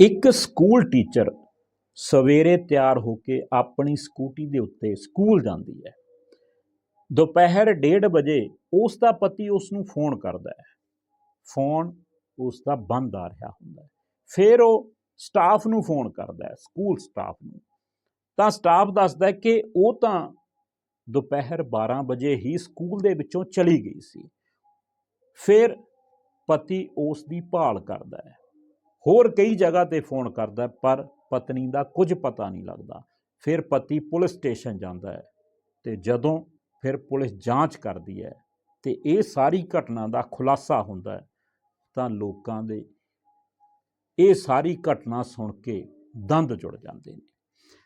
ਇੱਕ school teacher ਸਵੇਰੇ ਤਿਆਰ ਹੋ ਕੇ ਆਪਣੀ ਸਕੂਟੀ ਦੇ ਉੱਤੇ ਸਕੂਲ ਜਾਂਦੀ ਹੈ। ਦੁਪਹਿਰ 1:30 ਵਜੇ ਉਸ ਦਾ ਪਤੀ ਉਸ ਨੂੰ ਫੋਨ ਕਰਦਾ ਹੈ। ਫੋਨ ਉਸ ਦਾ ਬੰਦ ਆ ਰਿਹਾ ਹੁੰਦਾ ਹੈ। ਫਿਰ ਉਹ ਸਟਾਫ ਨੂੰ ਫੋਨ ਕਰਦਾ ਹੈ, ਸਕੂਲ ਸਟਾਫ ਨੂੰ। ਤਾਂ ਸਟਾਫ ਦੱਸਦਾ ਕਿ ਉਹ ਤਾਂ ਦੁਪਹਿਰ 12 ਵਜੇ ਹੀ ਸਕੂਲ ਦੇ ਵਿੱਚੋਂ ਚਲੀ ਗਈ ਸੀ। ਫਿਰ ਪਤੀ ਉਸ ਦੀ ਭਾਲ ਕਰਦਾ ਹੈ। ਹੋਰ ਕਈ ਜਗ੍ਹਾ ਤੇ ਫੋਨ ਕਰਦਾ ਪਰ ਪਤਨੀ ਦਾ ਕੁਝ ਪਤਾ ਨਹੀਂ ਲੱਗਦਾ। ਫਿਰ ਪਤੀ ਪੁਲਿਸ ਸਟੇਸ਼ਨ ਜਾਂਦਾ ਹੈ ਤੇ ਜਦੋਂ ਫਿਰ ਪੁਲਿਸ ਜਾਂਚ ਕਰਦੀ ਹੈ ਤੇ ਇਹ ਸਾਰੀ ਘਟਨਾ ਦਾ ਖੁਲਾਸਾ ਹੁੰਦਾ ਹੈ, ਤਾਂ ਲੋਕਾਂ ਦੇ ਇਹ ਸਾਰੀ ਘਟਨਾ ਸੁਣ ਕੇ ਦੰਦ ਜੁੜ ਜਾਂਦੇ ਨੇ।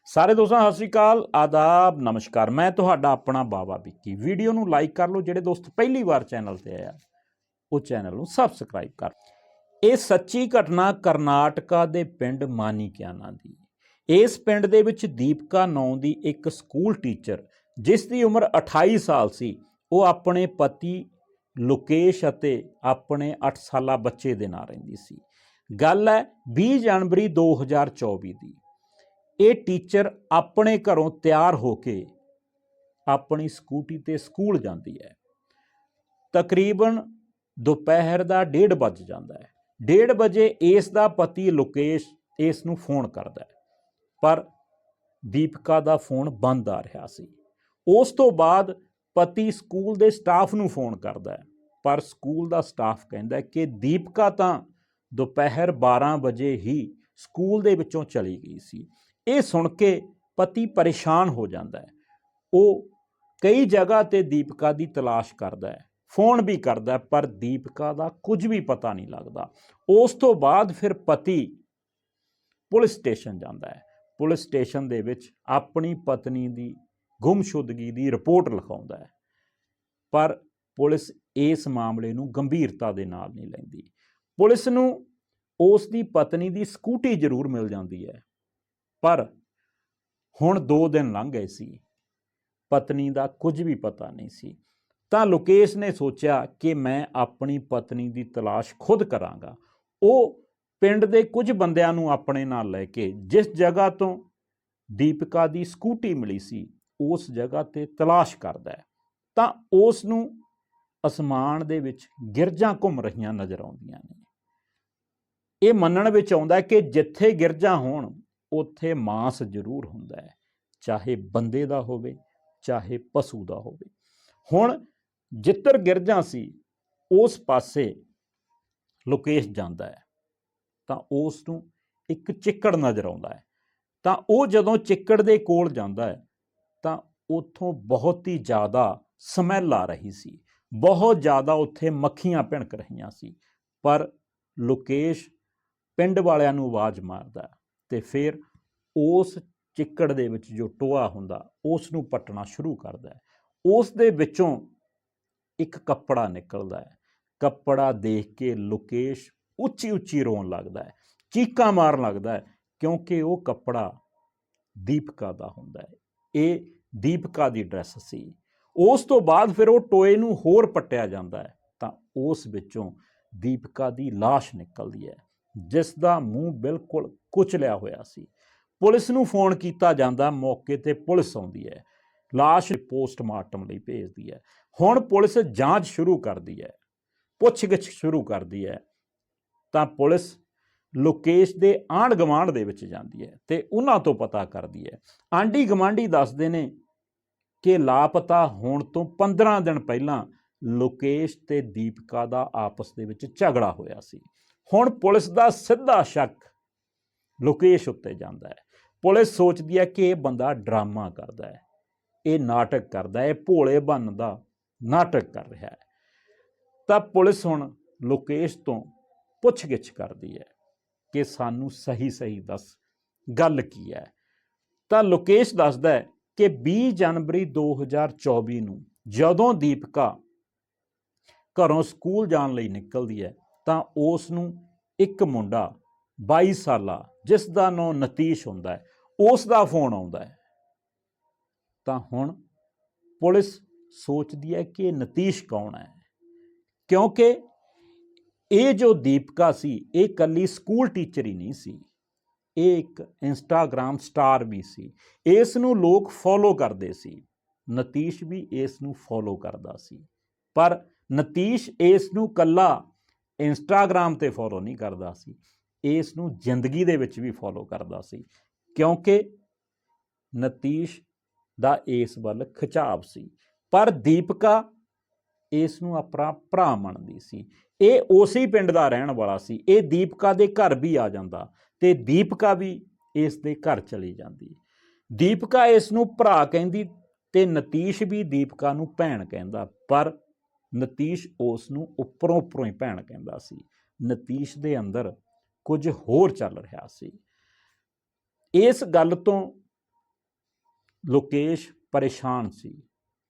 ਸਾਰੇ ਦੋਸਤਾਂ, ਸਤਿ ਸ਼੍ਰੀ ਅਕਾਲ, ਆਦਾਬ, ਨਮਸਕਾਰ। ਮੈਂ ਤੁਹਾਡਾ ਆਪਣਾ ਬਾਬਾ ਵਿੱਕੀ। ਵੀਡੀਓ ਨੂੰ ਲਾਈਕ ਕਰ ਲਓ, ਜਿਹੜੇ ਦੋਸਤ ਪਹਿਲੀ ਵਾਰ ਚੈਨਲ ਤੇ ਆਇਆ ਉਹ ਚੈਨਲ ਨੂੰ ਸਬਸਕ੍ਰਾਈਬ ਕਰ ਇਹ ਸੱਚੀ ਘਟਨਾ ਕਰਨਾਟਕਾ ਦੇ ਪਿੰਡ ਮਾਨੀਕਿਆਨਾ ਦੀ। ਇਸ ਪਿੰਡ ਦੇ ਵਿੱਚ ਦੀਪਕਾ ਨਾਂ ਦੀ ਇੱਕ ਸਕੂਲ ਟੀਚਰ, ਜਿਸ ਦੀ ਉਮਰ 28 ਸਾਲ ਸੀ, ਉਹ ਆਪਣੇ ਪਤੀ ਲੋਕੇਸ਼ ਅਤੇ ਆਪਣੇ 8 ਸਾਲਾ ਬੱਚੇ ਦੇ ਨਾਲ ਰਹਿੰਦੀ ਸੀ। ਗੱਲ ਹੈ 20 ਜਨਵਰੀ 2024 ਦੀ। ਇਹ ਟੀਚਰ ਆਪਣੇ ਘਰੋਂ ਤਿਆਰ ਹੋ ਕੇ ਆਪਣੀ ਸਕੂਟੀ ਤੇ ਸਕੂਲ ਜਾਂਦੀ ਹੈ। ਤਕਰੀਬਨ ਦੁਪਹਿਰ ਦਾ 1:30 ਵੱਜ ਜਾਂਦਾ ਹੈ। 1:30 ਵਜੇ ਇਸ ਦਾ ਪਤੀ ਲੋਕੇਸ਼ ਇਸ ਨੂੰ ਫੋਨ ਕਰਦਾ ਪਰ ਦੀਪਕਾ ਦਾ ਫੋਨ ਬੰਦ ਆ ਰਿਹਾ ਸੀ। ਉਸ ਤੋਂ ਬਾਅਦ ਪਤੀ ਸਕੂਲ ਦੇ ਸਟਾਫ ਨੂੰ ਫੋਨ ਕਰਦਾ ਹੈ। ਪਰ ਸਕੂਲ ਦਾ ਸਟਾਫ ਕਹਿੰਦਾ ਕਿ ਦੀਪਕਾ ਤਾਂ ਦੁਪਹਿਰ 12 ਵਜੇ ਹੀ ਸਕੂਲ ਦੇ ਵਿੱਚੋਂ ਚਲੀ ਗਈ ਸੀ। ਇਹ ਸੁਣ ਕੇ ਪਤੀ ਪਰੇਸ਼ਾਨ ਹੋ ਜਾਂਦਾ ਹੈ। ਉਹ ਕਈ ਜਗ੍ਹਾ ਤੇ ਦੀਪਕਾ ਦੀ ਤਲਾਸ਼ ਕਰਦਾ ਹੈ। ਫੋਨ ਵੀ ਕਰਦਾ, ਪਰ ਦੀਪਕਾ ਦਾ ਕੁਝ ਵੀ ਪਤਾ ਨਹੀਂ ਲੱਗਦਾ। ਉਸ ਤੋਂ ਬਾਅਦ ਫਿਰ ਪਤੀ ਪੁਲਿਸ ਸਟੇਸ਼ਨ ਜਾਂਦਾ ਹੈ। ਪੁਲਿਸ ਸਟੇਸ਼ਨ ਦੇ ਵਿੱਚ ਆਪਣੀ ਪਤਨੀ ਦੀ ਗੁੰਮਸ਼ੁਦਗੀ ਦੀ ਰਿਪੋਰਟ ਲਿਖਾਉਂਦਾ ਹੈ। ਪਰ ਪੁਲਿਸ ਇਸ ਮਾਮਲੇ ਨੂੰ ਗੰਭੀਰਤਾ ਦੇ ਨਾਲ ਨਹੀਂ ਲੈਂਦੀ। ਪੁਲਿਸ ਨੂੰ ਉਸ ਦੀ ਪਤਨੀ ਦੀ ਸਕੂਟੀ ਜ਼ਰੂਰ ਮਿਲ ਜਾਂਦੀ ਹੈ। ਪਰ ਹੁਣ 2 ਦਿਨ ਲੰਘ ਗਏ ਸੀ। ਪਤਨੀ ਦਾ ਕੁਝ ਵੀ ਪਤਾ ਨਹੀਂ ਸੀ। ਤਾਂ ਲੋਕੇਸ਼ ਨੇ ਸੋਚਿਆ ਕਿ ਮੈਂ ਆਪਣੀ ਪਤਨੀ ਦੀ ਤਲਾਸ਼ ਖੁਦ ਕਰਾਂਗਾ। ਉਹ ਪਿੰਡ ਦੇ ਕੁਝ ਬੰਦਿਆਂ ਨੂੰ ਆਪਣੇ ਨਾਲ ਲੈ ਕੇ ਜਿਸ ਜਗ੍ਹਾ ਤੋਂ ਦੀਪਿਕਾ ਦੀ ਸਕੂਟੀ ਮਿਲੀ ਸੀ, ਉਸ ਜਗ੍ਹਾ ਤੇ ਤਲਾਸ਼ ਕਰਦਾ ਹੈ। ਤਾਂ ਉਸ ਨੂੰ ਅਸਮਾਨ ਦੇ ਵਿੱਚ ਗਿਰਜਾਂ ਘੁੰਮ ਰਹੀਆਂ ਨਜ਼ਰ ਆਉਂਦੀਆਂ ਨੇ। ਇਹ ਮੰਨਣ ਵਿੱਚ ਆਉਂਦਾ ਹੈ ਕਿ ਜਿੱਥੇ ਗਿਰਜਾਂ ਹੋਣ, ਉੱਥੇ ਮਾਸ ਜ਼ਰੂਰ ਹੁੰਦਾ ਹੈ, ਚਾਹੇ ਬੰਦੇ ਦਾ ਹੋਵੇ, ਚਾਹੇ ਪਸ਼ੂ ਦਾ ਹੋਵੇ। ਹੁਣ ਜਿੱਤਰ ਗਿਰਜਾਂ ਸੀ, ਉਸ ਪਾਸੇ ਲੋਕੇਸ਼ ਜਾਂਦਾ ਹੈ। ਤਾਂ ਉਸ ਨੂੰ ਇੱਕ ਚਿੱਕੜ ਨਜ਼ਰ ਆਉਂਦਾ ਹੈ। ਤਾਂ ਉਹ ਜਦੋਂ ਚਿੱਕੜ ਦੇ ਕੋਲ ਜਾਂਦਾ ਹੈ, ਤਾਂ ਉੱਥੋਂ ਬਹੁਤ ਹੀ ਜ਼ਿਆਦਾ ਸਮੈਲ ਆ ਰਹੀ ਸੀ। ਬਹੁਤ ਜ਼ਿਆਦਾ ਉੱਥੇ ਮੱਖੀਆਂ ਭਿਣਕ ਰਹੀਆਂ ਸੀ। ਪਰ ਲੋਕੇਸ਼ ਪਿੰਡ ਵਾਲਿਆਂ ਨੂੰ ਆਵਾਜ਼ ਮਾਰਦਾ ਹੈ ਤੇ ਫਿਰ ਉਸ ਚਿੱਕੜ ਦੇ ਵਿੱਚ ਜੋ ਟੋਆ ਹੁੰਦਾ, ਉਸ ਨੂੰ ਪੱਟਣਾ ਸ਼ੁਰੂ ਕਰਦਾ ਉਸ ਦੇ ਵਿੱਚੋਂ ਇੱਕ ਕੱਪੜਾ ਨਿਕਲਦਾ ਹੈ। ਕੱਪੜਾ ਦੇਖ ਕੇ ਲੋਕੇਸ਼ ਉੱਚੀ ਉੱਚੀ ਰੋਣ ਲੱਗਦਾ ਹੈ। ਚੀਕਾਂ ਮਾਰਨ ਲੱਗਦਾ ਹੈ ਕਿਉਂਕਿ ਉਹ ਕੱਪੜਾ ਦੀਪਕਾ ਦਾ ਹੁੰਦਾ ਹੈ। ਇਹ ਦੀਪਕਾ ਦੀ ਡਰੈਸ ਸੀ। ਉਸ ਤੋਂ ਬਾਅਦ ਫਿਰ ਉਹ ਟੋਏ ਨੂੰ ਹੋਰ ਪੱਟਿਆ ਜਾਂਦਾ ਹੈ ਤਾਂ ਉਸ ਵਿੱਚੋਂ ਦੀਪਕਾ ਦੀ ਲਾਸ਼ ਨਿਕਲਦੀ ਹੈ, ਜਿਸ ਦਾ ਮੂੰਹ ਬਿਲਕੁਲ ਕੁਚਲਿਆ ਹੋਇਆ ਸੀ। ਪੁਲਿਸ ਨੂੰ ਫੋਨ ਕੀਤਾ ਜਾਂਦਾ, ਮੌਕੇ ਤੇ ਪੁਲਿਸ ਆਉਂਦੀ ਹੈ। ਲਾਸ਼ ਪੋਸਟਮਾਰਟਮ ਲਈ ਭੇਜਦੀ ਹੈ। ਹੁਣ ਪੁਲਿਸ ਜਾਂਚ ਸ਼ੁਰੂ ਕਰਦੀ ਹੈ, ਪੁੱਛਗਿੱਛ ਸ਼ੁਰੂ ਕਰਦੀ ਹੈ, ਤਾਂ ਪੁਲਿਸ ਲੋਕੇਸ਼ ਦੇ ਆਂਢ ਗਵਾਂਢ ਦੇ ਵਿੱਚ ਜਾਂਦੀ ਹੈ ਤੇ ਉਹਨਾਂ ਤੋਂ ਪਤਾ ਕਰਦੀ ਹੈ। ਆਂਢੀ ਗਵਾਂਢੀ ਦੱਸਦੇ ਨੇ ਕਿ ਲਾਪਤਾ ਹੋਣ ਤੋਂ 15 ਦਿਨ ਪਹਿਲਾਂ ਲੋਕੇਸ਼ ਤੇ ਦੀਪਕਾ ਦਾ ਆਪਸ ਦੇ ਵਿੱਚ ਝਗੜਾ ਹੋਇਆ ਸੀ। ਹੁਣ ਪੁਲਿਸ ਦਾ ਸਿੱਧਾ ਸ਼ੱਕ ਲੋਕੇਸ਼ ਉੱਤੇ ਜਾਂਦਾ ਹੈ। ਪੁਲਿਸ ਸੋਚਦੀ ਹੈ ਕਿ ਇਹ ਬੰਦਾ ਡਰਾਮਾ ਕਰਦਾ ਹੈ। ਇਹ ਨਾਟਕ ਕਰਦਾ, ਇਹ ਭੋਲੇ ਬੰਨ ਦਾ ਨਾਟਕ ਕਰ ਰਿਹਾ ਹੈ। ਤਾਂ ਪੁਲਿਸ ਹੁਣ ਲੋਕੇਸ਼ ਤੋਂ ਪੁੱਛਗਿੱਛ ਕਰਦੀ ਹੈ ਕਿ ਸਾਨੂੰ ਸਹੀ ਸਹੀ ਦੱਸ, ਗੱਲ ਕੀ ਹੈ? ਤਾਂ ਲੋਕੇਸ਼ ਦੱਸਦਾ ਹੈ ਕਿ 20 ਜਨਵਰੀ 2024 ਨੂੰ ਜਦੋਂ ਦੀਪਕਾ ਘਰੋਂ ਸਕੂਲ ਜਾਣ ਲਈ ਨਿਕਲਦੀ ਹੈ, ਤਾਂ ਉਸ ਨੂੰ ਇੱਕ ਮੁੰਡਾ 22 ਸਾਲਾ, ਜਿਸ ਦਾ ਨਾਂ ਨਤੀਸ਼ ਹੁੰਦਾ ਹੈ, ਉਸ ਦਾ ਫੋਨ ਆਉਂਦਾ ਹੈ। ਤਾਂ ਹੁਣ ਪੁਲਿਸ ਸੋਚਦੀ ਹੈ ਕਿ ਇਹ ਨਤੀਸ਼ ਕੌਣ ਹੈ? ਕਿਉਂਕਿ ਇਹ ਜੋ ਦੀਪਕਾ ਸੀ, ਇਹ ਕੱਲੀ ਸਕੂਲ ਟੀਚਰ ਹੀ ਨਹੀਂ ਸੀ। ਇਹ ਇੱਕ ਇੰਸਟਾਗ੍ਰam ਸਟਾਰ ਵੀ ਸੀ। ਇਸ ਨੂੰ ਲੋਕ ਫੋਲੋ ਕਰਦੇ ਸੀ। ਨਤੀਸ਼ ਵੀ ਇਸ ਨੂੰ ਫੋਲੋ ਕਰਦਾ ਸੀ। ਪਰ ਨਤੀਸ਼ ਇਸ ਨੂੰ ਕੱਲਾ ਇੰਸਟਾਗ੍ਰam ਤੇ ਫੋਲੋ ਨਹੀਂ ਕਰਦਾ ਸੀ। ਇਸ ਨੂੰ ਜ਼ਿੰਦਗੀ ਦੇ ਵਿੱਚ ਵੀ ਫੋਲੋ ਕਰਦਾ ਸੀ। ਕਿਉਂਕਿ ਨਤੀਸ਼ ਦਾ ਇਸ ਵੱਲ ਖਿਚਾਵ ਸੀ। ਪਰ ਦੀਪਕਾ ਇਸ ਨੂੰ ਆਪਣਾ ਭਰਾ ਮੰਨਦੀ ਸੀ। ਇਹ ਉਸੇ ਪਿੰਡ ਦਾ ਰਹਿਣ ਵਾਲਾ ਸੀ। ਇਹ ਦੀਪਕਾ ਦੇ ਘਰ ਵੀ ਆ ਜਾਂਦਾ ਤੇ ਦੀਪਕਾ ਵੀ ਇਸ ਦੇ ਘਰ ਚਲੀ ਜਾਂਦੀ। ਦੀਪਕਾ ਇਸ ਨੂੰ ਭਰਾ ਕਹਿੰਦੀ ਤੇ ਨਤੀਸ਼ ਵੀ ਦੀਪਕਾ ਨੂੰ ਭੈਣ ਕਹਿੰਦਾ, ਪਰ ਨਤੀਸ਼ ਉਸ ਨੂੰ ਉੱਪਰੋਂ ਉੱਪਰੋਂ ਹੀ ਭੈਣ ਕਹਿੰਦਾ ਸੀ। ਨਤੀਸ਼ ਦੇ ਅੰਦਰ ਕੁਝ ਹੋਰ ਚੱਲ ਰਿਹਾ ਸੀ। ਇਸ ਗੱਲ ਤੋਂ ਲੋਕੇਸ਼ ਪਰੇਸ਼ਾਨ ਸੀ,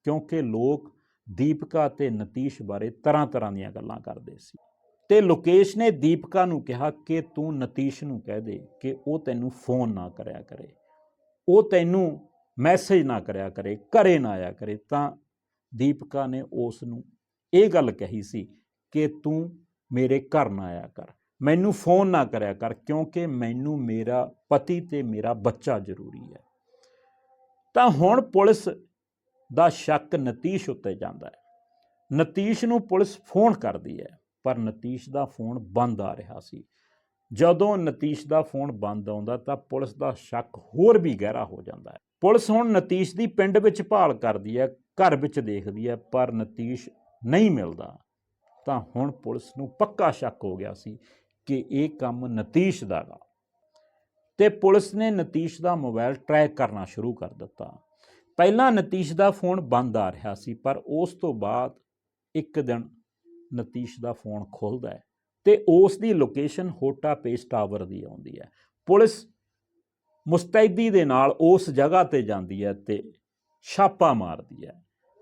ਕਿਉਂਕਿ ਲੋਕ ਦੀਪਕਾ ਤੇ ਨਤੀਸ਼ ਬਾਰੇ ਤਰ੍ਹਾਂ ਤਰ੍ਹਾਂ ਦੀਆਂ ਗੱਲਾਂ ਕਰਦੇ ਸੀ। ਤੇ ਲੋਕੇਸ਼ ਨੇ ਦੀਪਕਾ ਨੂੰ ਕਿਹਾ ਕਿ ਤੂੰ ਨਤੀਸ਼ ਨੂੰ ਕਹਿ ਦੇ ਕਿ ਉਹ ਤੈਨੂੰ ਫੋਨ ਨਾ ਕਰਿਆ ਕਰੇ। ਉਹ ਤੈਨੂੰ ਮੈਸੇਜ ਨਾ ਕਰਿਆ ਕਰੇ, ਘਰੇ ਨਾ ਆਇਆ ਕਰੇ, ਤਾਂ ਦੀਪਕਾ ਨੇ ਉਸ ਨੂੰ ਇਹ ਗੱਲ ਕਹੀ ਸੀ ਕਿ ਤੂੰ ਮੇਰੇ ਘਰ ਨਾ ਆਇਆ ਕਰ, ਮੈਨੂੰ ਫੋਨ ਨਾ ਕਰਿਆ ਕਰ, ਕਿਉਂਕਿ ਮੈਨੂੰ ਮੇਰਾ ਪਤੀ ਤੇ ਮੇਰਾ ਬੱਚਾ ਜ਼ਰੂਰੀ ਹੈ। ਤਾਂ ਹੁਣ ਪੁਲਿਸ ਦਾ ਸ਼ੱਕ ਨਤੀਸ਼ ਉੱਤੇ ਜਾਂਦਾ ਹੈ। ਨਤੀਸ਼ ਨੂੰ ਪੁਲਿਸ ਫੋਨ ਕਰਦੀ ਹੈ, ਪਰ ਨਤੀਸ਼ ਦਾ ਫੋਨ ਬੰਦ ਆ ਰਿਹਾ ਸੀ। ਜਦੋਂ ਨਤੀਸ਼ ਦਾ ਫੋਨ ਬੰਦ ਆਉਂਦਾ ਤਾਂ ਪੁਲਿਸ ਦਾ ਸ਼ੱਕ ਹੋਰ ਵੀ ਗਹਿਰਾ ਹੋ ਜਾਂਦਾ ਹੈ। ਪੁਲਿਸ ਹੁਣ ਨਤੀਸ਼ ਦੀ ਪਿੰਡ ਵਿੱਚ ਭਾਲ ਕਰਦੀ ਹੈ, ਘਰ ਵਿੱਚ ਦੇਖਦੀ ਹੈ, ਪਰ ਨਤੀਸ਼ ਨਹੀਂ ਮਿਲਦਾ। ਤਾਂ ਹੁਣ ਪੁਲਿਸ ਨੂੰ ਪੱਕਾ ਸ਼ੱਕ ਹੋ ਗਿਆ ਸੀ ਕਿ ਇਹ ਕੰਮ ਨਤੀਸ਼ ਦਾ ਗਾ। ਤੇ ਪੁਲਿਸ ਨੇ ਨਤੀਸ਼ ਦਾ ਮੋਬਾਈਲ ਟਰੈਕ ਕਰਨਾ ਸ਼ੁਰੂ ਕਰ ਦਿੱਤਾ। ਪਹਿਲਾਂ ਨਤੀਸ਼ ਦਾ ਫੋਨ ਬੰਦ ਆ ਰਿਹਾ ਸੀ, ਪਰ ਉਸ ਤੋਂ ਬਾਅਦ ਇੱਕ ਦਿਨ ਨਤੀਸ਼ ਦਾ ਫੋਨ ਖੁੱਲਦਾ ਹੈ ਤੇ ਉਸ ਦੀ ਲੋਕੇਸ਼ਨ ਹੋਟਾ ਪੇਸ ਟਾਵਰ ਦੀ ਆਉਂਦੀ ਹੈ। ਪੁਲਿਸ ਮੁਸਤੈਦੀ ਦੇ ਨਾਲ ਉਸ ਜਗ੍ਹਾ ਤੇ ਜਾਂਦੀ ਹੈ ਤੇ ਛਾਪਾ ਮਾਰਦੀ ਹੈ।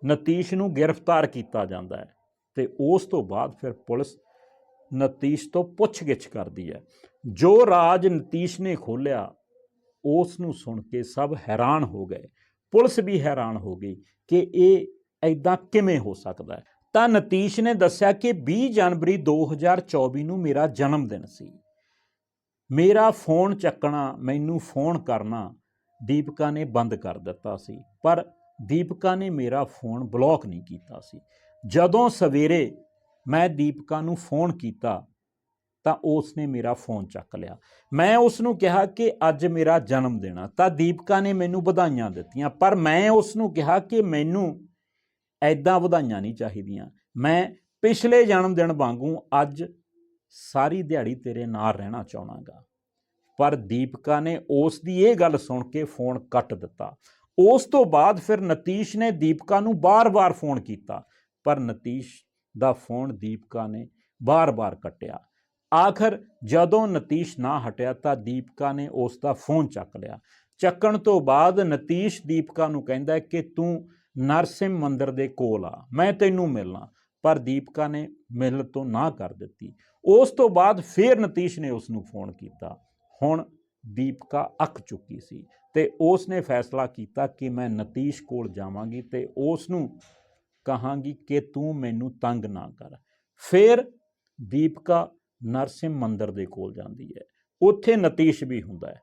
ਨਤੀਸ਼ ਨੂੰ ਗ੍ਰਿਫਤਾਰ ਕੀਤਾ ਜਾਂਦਾ ਹੈ ਤੇ ਉਸ ਤੋਂ ਬਾਅਦ ਫਿਰ ਪੁਲਿਸ ਨਤੀਸ਼ ਤੋਂ ਪੁੱਛਗਿੱਛ ਕਰਦੀ ਹੈ। ਜੋ ਰਾਜ ਨਤੀਸ਼ ਨੇ ਖੋਲਿਆ, ਉਸ ਨੂੰ ਸੁਣ ਕੇ ਸਭ ਹੈਰਾਨ ਹੋ ਗਏ। ਪੁਲਿਸ ਵੀ ਹੈਰਾਨ ਹੋ ਗਈ ਕਿ ਇਹ ਐਦਾਂ ਕਿਵੇਂ ਹੋ ਸਕਦਾ ਹੈ। ਤਾਂ ਨਤੀਸ਼ ਨੇ ਦੱਸਿਆ ਕਿ 20 ਜਨਵਰੀ 2024 ਨੂੰ ਮੇਰਾ ਜਨਮ ਦਿਨ ਸੀ। ਮੇਰਾ ਫੋਨ ਚੱਕਣਾ, ਮੈਨੂੰ ਫੋਨ ਕਰਨਾ ਦੀਪਕਾ ਨੇ ਬੰਦ ਕਰ ਦਿੱਤਾ ਸੀ। ਪਰ ਦੀਪਕਾ ਨੇ ਮੇਰਾ ਫੋਨ ਬਲੌਕ ਨਹੀਂ ਕੀਤਾ ਸੀ। ਜਦੋਂ ਸਵੇਰੇ ਮੈਂ ਦੀਪਕਾ ਨੂੰ ਫੋਨ ਕੀਤਾ ਤਾਂ ਉਸ ਨੇ ਮੇਰਾ ਫੋਨ ਚੱਕ ਲਿਆ। ਮੈਂ ਉਸ ਨੂੰ ਕਿਹਾ ਕਿ ਅੱਜ ਮੇਰਾ ਜਨਮ ਦਿਨ ਆ, ਤਾਂ ਦੀਪਕਾ ਨੇ ਮੈਨੂੰ ਵਧਾਈਆਂ ਦਿੱਤੀਆਂ, ਪਰ ਮੈਂ ਉਸ ਨੂੰ ਕਿਹਾ ਕਿ ਮੈਨੂੰ ਐਦਾਂ ਵਧਾਈਆਂ ਨਹੀਂ ਚਾਹੀਦੀਆਂ। ਮੈਂ ਪਿਛਲੇ ਜਨਮ ਦਿਨ ਵਾਂਗੂ ਅੱਜ ਸਾਰੀ ਦਿਹਾੜੀ ਤੇਰੇ ਨਾਲ ਰਹਿਣਾ ਚਾਹਣਾਗਾ ਪਰ ਦੀਪਕਾ ਨੇ ਉਸ ਦੀ ਇਹ ਗੱਲ ਸੁਣ ਕੇ ਫੋਨ ਕੱਟ ਦਿੱਤਾ। ਉਸ ਤੋਂ ਬਾਅਦ ਫਿਰ ਨਤੀਸ਼ ਨੇ ਦੀਪਕਾ ਨੂੰ ਬਾਰ-ਬਾਰ ਫੋਨ ਕੀਤਾ, ਪਰ ਨਤੀਸ਼ ਦਾ ਫੋਨ ਦੀਪਕਾ ਨੇ ਬਾਰ-ਬਾਰ ਕੱਟਿਆ। ਆਖਰ ਜਦੋਂ ਨਤੀਸ਼ ਨਾ ਹਟਿਆ ਤਾਂ ਦੀਪਕਾ ਨੇ ਉਸ ਦਾ ਫੋਨ ਚੱਕ ਲਿਆ। ਚੱਕਣ ਤੋਂ ਬਾਅਦ ਨਤੀਸ਼ ਦੀਪਕਾ ਨੂੰ ਕਹਿੰਦਾ ਕਿ ਤੂੰ ਨਰਸਿਮ ਮੰਦਰ ਦੇ ਕੋਲ ਆ, ਮੈਂ ਤੈਨੂੰ ਮਿਲਣਾ। ਪਰ ਦੀਪਕਾ ਨੇ ਮਿਲਣ ਤੋਂ ਨਾ ਕਰ ਦਿੱਤੀ। ਉਸ ਤੋਂ ਬਾਅਦ ਫੇਰ ਨਤੀਸ਼ ਨੇ ਉਸ ਨੂੰ ਫੋਨ ਕੀਤਾ। ਹੁਣ ਦੀਪਕਾ ਅੱਕ ਚੁੱਕੀ ਸੀ ਤੇ ਉਸ ਨੇ ਫੈਸਲਾ ਕੀਤਾ ਕਿ ਮੈਂ ਨਤੀਸ਼ ਕੋਲ ਜਾਵਾਂਗੀ ਤੇ ਉਸ ਨੂੰ ਕਹਾਂਗੀ ਕਿ ਤੂੰ ਮੈਨੂੰ ਤੰਗ ਨਾ ਕਰ। ਫਿਰ ਦੀਪਕਾ ਨਰਸਿਮ ਮੰਦਰ ਦੇ ਕੋਲ ਜਾਂਦੀ ਹੈ। ਉੱਥੇ ਨਤੀਸ਼ ਵੀ ਹੁੰਦਾ ਹੈ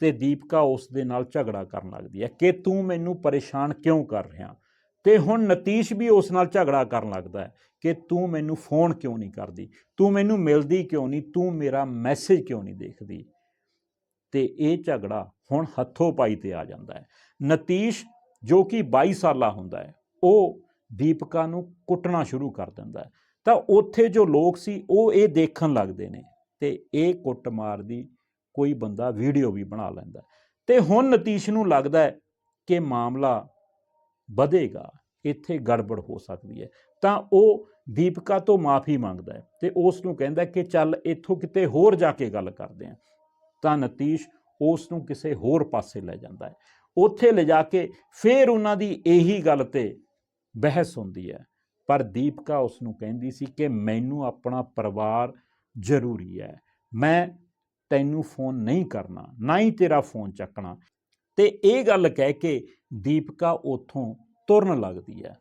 ਤੇ ਦੀਪਕਾ ਉਸ ਦੇ ਨਾਲ ਝਗੜਾ ਕਰਨ ਲੱਗਦੀ ਹੈ ਕਿ ਤੂੰ ਮੈਨੂੰ ਪਰੇਸ਼ਾਨ ਕਿਉਂ ਕਰ ਰਿਹਾ? ਤੇ ਹੁਣ ਨਤੀਸ਼ ਵੀ ਉਸ ਨਾਲ ਝਗੜਾ ਕਰਨ ਲੱਗਦਾ ਹੈ ਕਿ ਤੂੰ ਮੈਨੂੰ ਫੋਨ ਕਿਉਂ ਨਹੀਂ ਕਰਦੀ? ਤੂੰ ਮੈਨੂੰ ਮਿਲਦੀ ਕਿਉਂ ਨਹੀਂ? ਤੂੰ ਮੇਰਾ ਮੈਸੇਜ ਕਿਉਂ ਨਹੀਂ ਦੇਖਦੀ? ਤੇ ਇਹ ਝਗੜਾ ਹੁਣ ਹੱਥੋਂ ਪਾਈ ਤੇ ਆ ਜਾਂਦਾ ਹੈ। ਨਤੀਸ਼ ਜੋ ਕਿ 22 ਸਾਲਾ ਹੁੰਦਾ ਹੈ, ਉਹ ਦੀਪਕਾ ਨੂੰ ਕੁੱਟਣਾ ਸ਼ੁਰੂ ਕਰ ਦਿੰਦਾ ਹੈ। ਤਾਂ ਉੱਥੇ ਜੋ ਲੋਕ ਸੀ, ਉਹ ਇਹ ਦੇਖਣ ਲੱਗਦੇ ਨੇ ਤੇ ਇਹ ਕੁੱਟਮਾਰ ਦੀ ਕੋਈ ਬੰਦਾ ਵੀਡੀਓ ਵੀ ਬਣਾ ਲੈਂਦਾ ਤੇ ਹੁਣ ਨਤੀਸ਼ ਨੂੰ ਲੱਗਦਾ ਹੈ ਕਿ ਮਾਮਲਾ ਵਧੇਗਾ, ਇੱਥੇ ਗੜਬੜ ਹੋ ਸਕਦੀ ਹੈ। ਤਾਂ ਉਹ ਦੀਪਕਾ ਤੋਂ ਮਾਫੀ ਮੰਗਦਾ ਹੈ ਤੇ ਉਸ ਨੂੰ ਕਹਿੰਦਾ ਕਿ ਚੱਲ ਇੱਥੋਂ ਕਿਤੇ ਹੋਰ ਜਾ ਕੇ ਗੱਲ ਕਰਦੇ ਹਾਂ। ਤਾਂ ਨਤੀਸ਼ ਉਸ ਨੂੰ ਕਿਸੇ ਹੋਰ ਪਾਸੇ ਲੈ ਜਾਂਦਾ ਹੈ। ਉੱਥੇ ਲਿਜਾ ਕੇ ਫੇਰ ਉਹਨਾਂ ਦੀ ਇਹੀ ਗੱਲ ਤੇ ਬਹਿਸ ਹੁੰਦੀ ਹੈ। ਪਰ ਦੀਪਕਾ ਉਸ ਨੂੰ ਕਹਿੰਦੀ ਸੀ ਕਿ ਮੈਨੂੰ ਆਪਣਾ ਪਰਿਵਾਰ ਜ਼ਰੂਰੀ ਹੈ। ਮੈਂ ਤੈਨੂੰ ਫੋਨ ਨਹੀਂ ਕਰਨਾ, ਨਾ ਹੀ ਤੇਰਾ ਫੋਨ ਚੱਕਣਾ। ਤੇ ਇਹ ਗੱਲ ਕਹਿ ਕੇ ਦੀਪਕਾ ਉਥੋਂ ਤੁਰਨ ਲੱਗਦੀ ਹੈ।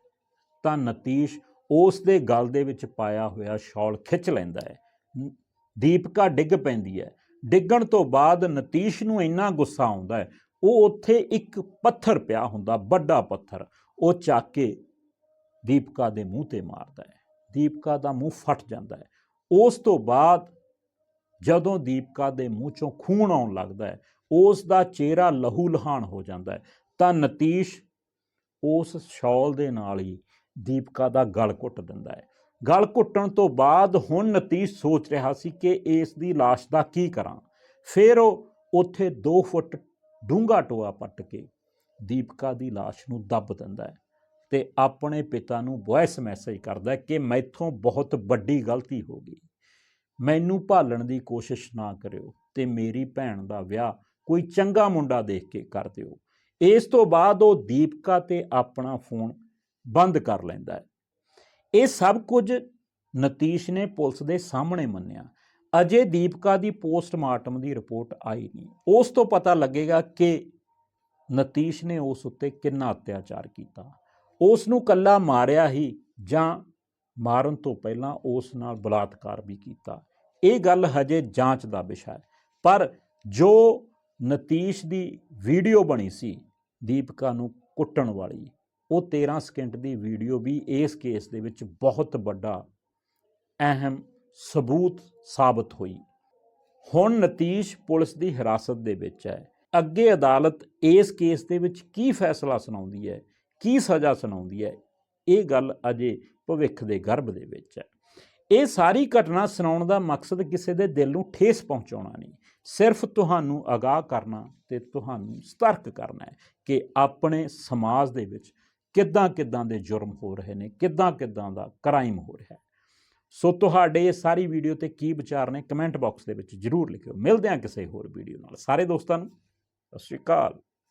ਤਾਂ ਨਤੀਸ਼ ਉਸ ਦੇ ਗਲ ਦੇ ਵਿੱਚ ਪਾਇਆ ਹੋਇਆ ਸ਼ਾਲ ਖਿੱਚ ਲੈਂਦਾ ਹੈ। ਨ- ਦੀਪਕਾ ਡਿੱਗ ਪੈਂਦੀ ਹੈ। ਡਿੱਗਣ ਤੋਂ ਬਾਅਦ ਨਤੀਸ਼ ਨੂੰ ਇੰਨਾ ਗੁੱਸਾ ਆਉਂਦਾ ਹੈ, ਉਹ ਉੱਥੇ ਇੱਕ ਪੱਥਰ ਪਿਆ ਹੁੰਦਾ, ਵੱਡਾ ਪੱਥਰ। ਉਹ ਚੱਕ ਕੇ ਦੀਪਕਾ ਦੇ ਮੂੰਹ ਤੇ ਮਾਰਦਾ ਹੈ, ਦੀਪਕਾ ਦਾ ਮੂੰਹ ਫਟ ਜਾਂਦਾ ਹੈ। ਉਸ ਤੋਂ ਬਾਅਦ ਜਦੋਂ ਦੀਪਕਾ ਦੇ ਮੂੰਹ ਚੋਂ ਖੂਨ ਆਉਣ ਲੱਗਦਾ ਹੈ, ਉਸ ਦਾ ਚਿਹਰਾ ਲਹੂ ਲਹਾਨ ਹੋ ਜਾਂਦਾ ਹੈ। ਤਾਂ ਨਤੀਸ਼ ਉਸ ਸ਼ਾਲ ਦੇ ਨਾਲ ਹੀ ਦੀਪਕਾ ਦਾ ਗਲ ਘੁੱਟ ਦਿੰਦਾ ਹੈ। ਗਲ ਘੁੱਟਣ ਤੋਂ ਬਾਅਦ ਹੁਣ ਨਤੀਸ਼ ਸੋਚ ਰਿਹਾ ਸੀ ਕਿ ਇਸ ਦੀ ਲਾਸ਼ ਦਾ ਕੀ ਕਰਾਂ। ਫਿਰ ਉਹ ਉੱਥੇ 2 ਫੁੱਟ ਡੂੰਘਾ ਟੋਆ ਪੱਟ ਕੇ ਦੀਪਕਾ ਦੀ ਲਾਸ਼ ਨੂੰ ਦੱਬ ਦਿੰਦਾ ਹੈ। ਤੇ ਆਪਣੇ ਪਿਤਾ ਨੂੰ ਵੌਇਸ ਮੈਸੇਜ ਕਰਦਾ ਹੈ ਕਿ ਮੈਥੋਂ ਬਹੁਤ ਵੱਡੀ ਗਲਤੀ ਹੋ ਗਈ। ਮੈਨੂੰ ਭਾਲਣ ਦੀ ਕੋਸ਼ਿਸ਼ ਨਾ ਕਰਿਓ ਤੇ ਮੇਰੀ ਭੈਣ ਦਾ ਵਿਆਹ ਕੋਈ ਚੰਗਾ ਮੁੰਡਾ ਦੇਖ ਕੇ ਕਰ ਦਿਓ। ਇਸ ਤੋਂ ਬਾਅਦ ਉਹ ਦੀਪਕਾ ਤੇ ਆਪਣਾ ਫੋਨ ਬੰਦ ਕਰ ਲੈਂਦਾ ਹੈ। ਇਹ ਸਭ ਕੁਝ ਨਤੀਸ਼ ਨੇ ਪੁਲਿਸ ਦੇ ਸਾਹਮਣੇ ਮੰਨਿਆ। ਅਜੇ ਦੀਪਕਾ ਦੀ ਪੋਸਟਮਾਰਟਮ ਦੀ ਰਿਪੋਰਟ ਆਈ ਨਹੀਂ। ਉਸ ਤੋਂ ਪਤਾ ਲੱਗੇਗਾ ਕਿ ਨਤੀਸ਼ ਨੇ ਉਸ ਉੱਤੇ ਕਿੰਨਾ ਅਤਿਆਚਾਰ ਕੀਤਾ। ਉਸ ਨੂੰ ਕੱਲਾ ਮਾਰਿਆ ਹੀ ਜਾਂ ਮਾਰਨ ਤੋਂ ਪਹਿਲਾਂ ਉਸ ਨਾਲ ਬਲਾਤਕਾਰ ਵੀ ਕੀਤਾ। ਇਹ ਗੱਲ ਹਜੇ ਜਾਂਚ ਦਾ ਵਿਸ਼ਾ ਹੈ। ਪਰ ਜੋ ਨਤੀਸ਼ ਦੀ ਵੀਡੀਓ ਬਣੀ ਸੀ ਦੀਪਕਾ ਨੂੰ ਕੁੱਟਣ ਵਾਲੀ, ਉਹ 13 ਸਕਿੰਟ ਦੀ ਵੀਡੀਓ ਵੀ ਇਸ ਕੇਸ ਦੇ ਵਿੱਚ ਬਹੁਤ ਵੱਡਾ, ਅਹਿਮ ਸਬੂਤ ਸਾਬਤ ਹੋਈ। ਹੁਣ ਨਤੀਸ਼ ਪੁਲਿਸ ਦੀ ਹਿਰਾਸਤ ਦੇ ਵਿੱਚ ਹੈ। ਅੱਗੇ ਅਦਾਲਤ ਇਸ ਕੇਸ ਦੇ ਵਿੱਚ ਕੀ ਫੈਸਲਾ ਸੁਣਾਉਂਦੀ ਹੈ? ਕੀ ਸਜ਼ਾ ਸੁਣਾਉਂਦੀ ਹੈ? ਇਹ ਗੱਲ ਅਜੇ ਭਵਿੱਖ ਦੇ ਗਰਭ ਦੇ ਵਿੱਚ ਹੈ। ਇਹ ਸਾਰੀ ਘਟਨਾ ਸੁਣਾਉਣ ਦਾ ਮਕਸਦ ਕਿਸੇ ਦੇ ਦਿਲ ਨੂੰ ਠੇਸ ਪਹੁੰਚਾਉਣਾ ਨਹੀਂ। ਸਿਰਫ ਤੁਹਾਨੂੰ ਅਗਾਹ ਕਰਨਾ ਤੇ ਤੁਹਾਨੂੰ ਸਤਰਕ ਕਰਨਾ ਹੈ ਕਿ ਆਪਣੇ ਸਮਾਜ ਦੇ ਵਿੱਚ ਕਿੱਦਾਂ ਕਿੱਦਾਂ ਦੇ ਜੁਰਮ ਹੋ ਰਹੇ ਨੇ, ਕਿੱਦਾਂ ਕਿੱਦਾਂ ਦਾ ਕ੍ਰਾਈਮ ਹੋ ਰਿਹਾ ਹੈ। ਸੋ ਤੁਹਾਡੇ ਇਹ ਸਾਰੀ ਵੀਡੀਓ ਤੇ ਕੀ ਵਿਚਾਰ ਨੇ ਕਮੈਂਟ ਬਾਕਸ ਦੇ ਵਿੱਚ ਜਰੂਰ ਲਿਖਿਓ। ਮਿਲਦੇ ਹਾਂ ਕਿਸੇ ਹੋਰ ਵੀਡੀਓ ਨਾਲ। ਸਾਰੇ ਦੋਸਤਾਂ ਨੂੰ, ਸਤਿ ਸ਼੍ਰੀ ਅਕਾਲ।